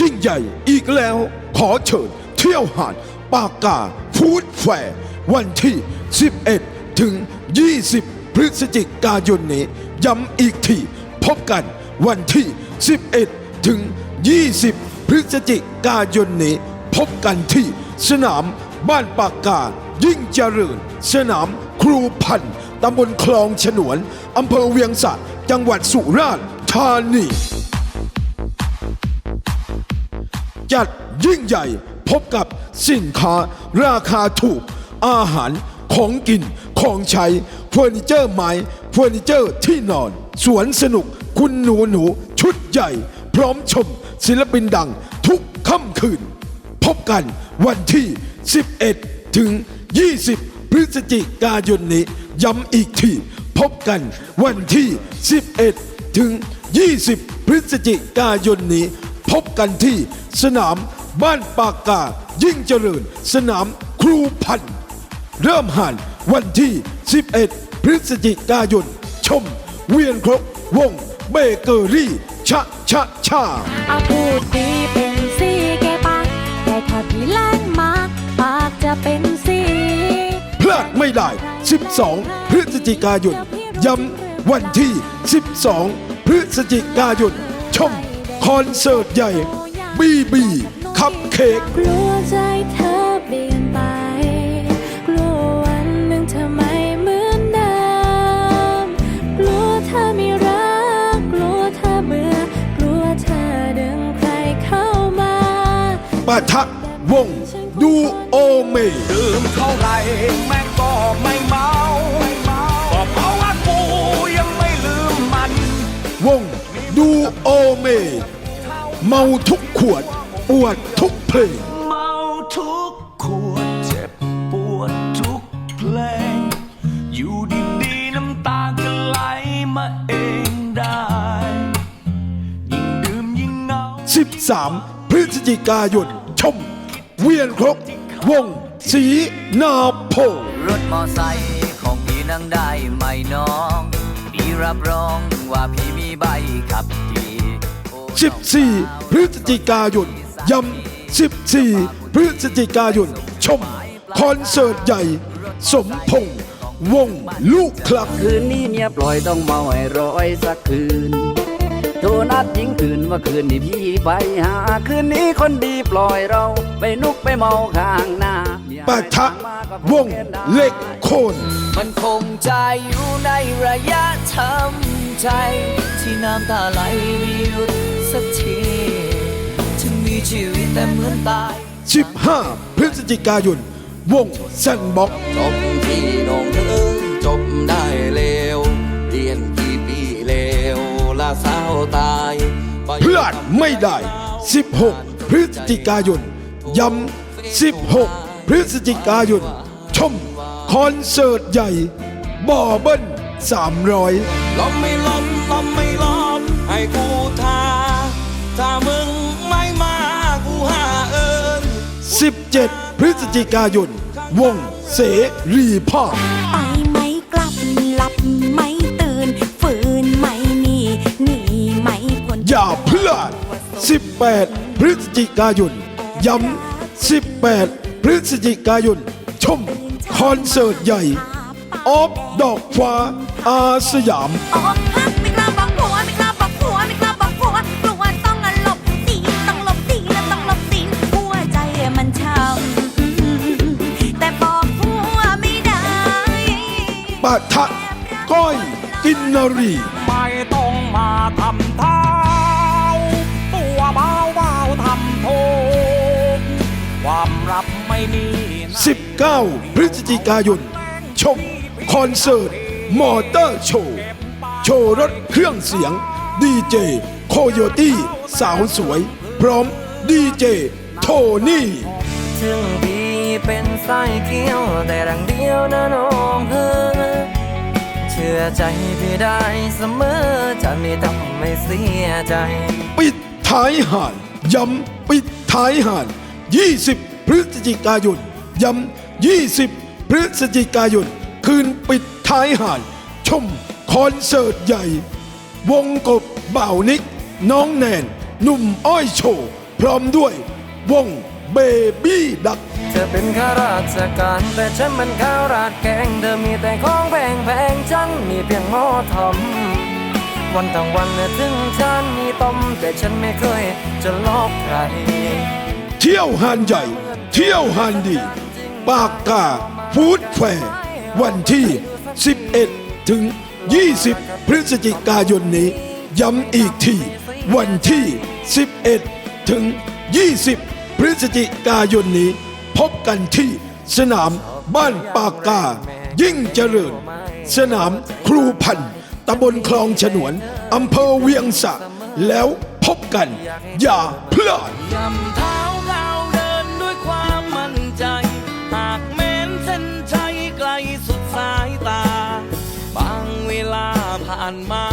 ยิ่งใหญ่อีกแล้ว ขอเชิญเที่ยวหาดปากกาฟูดแฟร์วันที่ 11 ถึง 20 พฤศจิกายนนี้ ย้ำอีกที พบกันวันที่ 11 ถึง 20 พฤศจิกายนนี้ พบกันที่สนามบ้านปากกา ยิ่งเจริญ สนามครูพันตำบลคลองฉนวน อำเภอเวียงสะจังหวัดสุราษฎร์ธานี จัดยิ่งใหญ่พบกับสินค้า ราคาถูก อาหารของกิน ของใช้เฟอร์นิเจอร์ไม้เฟอร์นิเจอร์ที่นอน สวนสนุกคุณหนูหนู ชุดใหญ่ พร้อมชม ศิลปินดังทุกค่ำคืน พบกันวันที่ 11 ถึง 20 พฤศจิกายนนี้ ย้ำอีกที พบกันวันที่ 11 ถึง 20 พฤศจิกายนนี้ พบกันที่สนามบ้านปากกา ยิ่งเจริญ สนามครูพันธ์เริ่มหันวันที่ 11 พฤศจิกายน ชม เวียนครบวงเบเกอรี่ ชะชะชาอาพูดดีเป็นสีแกปากแต่ถ้าพี่แรงมากปากจะเป็นสีพลาดไม่ได้ 12 พฤศจิกายน ย้ำวันที่ 12 พฤศจิกายน ชมค อนเสิร์ตใหญ่บีบีคัพเค้กกลัวใจเธอเปลี่ยนไป กลัววันหนึ่งเธอไม่เหมือนเดิมกลัวเธอไม่รัก กลัวเธอเบื่อกลัวเธอดึงใครเข้ามาปะทะวงดูโอเมดื่มเท่าไหรแม่งก็ไม่เมาก็เพราะว่ากูยังไม่ลืมมัน วงดูโอเม เมาทุกขวดปวดทุกเพลง เมาทุกขวดเจ็บปวดทุกเพลง อยู่ดีๆน้ำตาก็ไหลมาเองได้ ยิ่งดื่มยิ่งเหงา13 พฤศจิกายน ชม เวียนครบวง สีนาโพรถมอไซค์ของพี่นั่งได้ไหมน้อง พี่รับรองว่าพี่มีใบขับขี่โอ้ 14 พฤศจิกายนย้ำ14 พฤศจิกายน ชม คอนเสิร์ตใหญ่ สมพงษ์วงลูกครับ คืนนี้เมียปล่อยต้องเมาให้ร้อยสักคืน โทรนัดยิงคืนว่าคืนนี้พี่ไปหา คืนนี้คนดีปล่อยเรา ไปนุกไปเมาข้างหน้าเมียปะทะวงเล็กโคน มันคงจะอยู่ในระยะทำใจ ที่น้ำตาไหลไม่หยุด สักทีถึงมีชีวิตแต่เหมือนตาย15 พฤศจิกายน วงแซนบ็อก จบที่โด่งเทิงจบได้เร็วเรียนกี่ปีเร็วละสาวตายไปพลาดไม่ได้ 16 พฤศจิกายน ย้ำ 16 พฤศจิกายน ชม คอนเสิร์ตใหญ่บ่อเบิ้ล300ลมไม่ลมลมไม่ลมให้กูทา ถ้ามึงไม่มากูหาเอิญ 17 พฤศจิกายน วงเสรีภาพ ไปไม่กลับหลับไม่ตื่นฝืนไม่หนีหนีไม่พ้นอย่าพลาด 18 พฤศจิกายน ย้ำ 18 พฤศจิกายน ชมคอนเสิร์ตใหญ่ ออฟดอกฟ้าอาสยาม ออก ทะก้อยกินนารีไม่ต้องมาทำเท้า ตัวเบาเบาๆทำโทษความรับไม่มีนะ19 พฤศจิกายน ชม คอนเสิร์ต มอเตอร์โชว์ โชว์รถเครื่องเสียง ดีเจ โคโยตี้ สาวสวย พร้อมดีเจ โทนี่ถึงพี่เป็นสายเกี้ยว แต่ดังเดียวนะน้องเฮ้อ เชื่อใจพี่ได้เสมอ จะไม่ทำให้เสียใจ ปิดท้ายห่านย้ำปิดท้ายห่าน20 พฤศจิกายนย้ำ20 พฤศจิกายน คืนปิดท้ายห่านชมคอนเสิร์ตใหญ่ วงกบบ่าวนิก น้องแนน หนุ่มอ้อยโชว์พพร้อมด้วย วงเบบี้ดัก เธอเป็นข้าราชการ แต่ฉันมันข้าวราดแกง เธอมีแต่ของแพงแพงๆฉันมีเพียงหม้อทำวันทั้งวันถึงฉันมีต้มแต่ฉันไม่เคยจะลอกใคร เที่ยวหานใหญ่ เที่ยวหานดี ปากกาฟูดแฟร์วันที่ 11 ถึง 20 พฤศจิกายนนี้ ย้ำอีกที วันที่ 11 ถึง 20 พฤศจิกายนนี้ พบกันที่สนามบ้านปากกา ยิ่งเจริญ สนามครูพันธ์ตำบลคลองฉนวนอำเภอเวียงสะ แล้วพบกัน อย่าพลาด ยำเท้าเราเดินด้วยความมั่นใจ หากแม้นเส้นชัยไกลสุดสายตา บางเวลาผ่านมา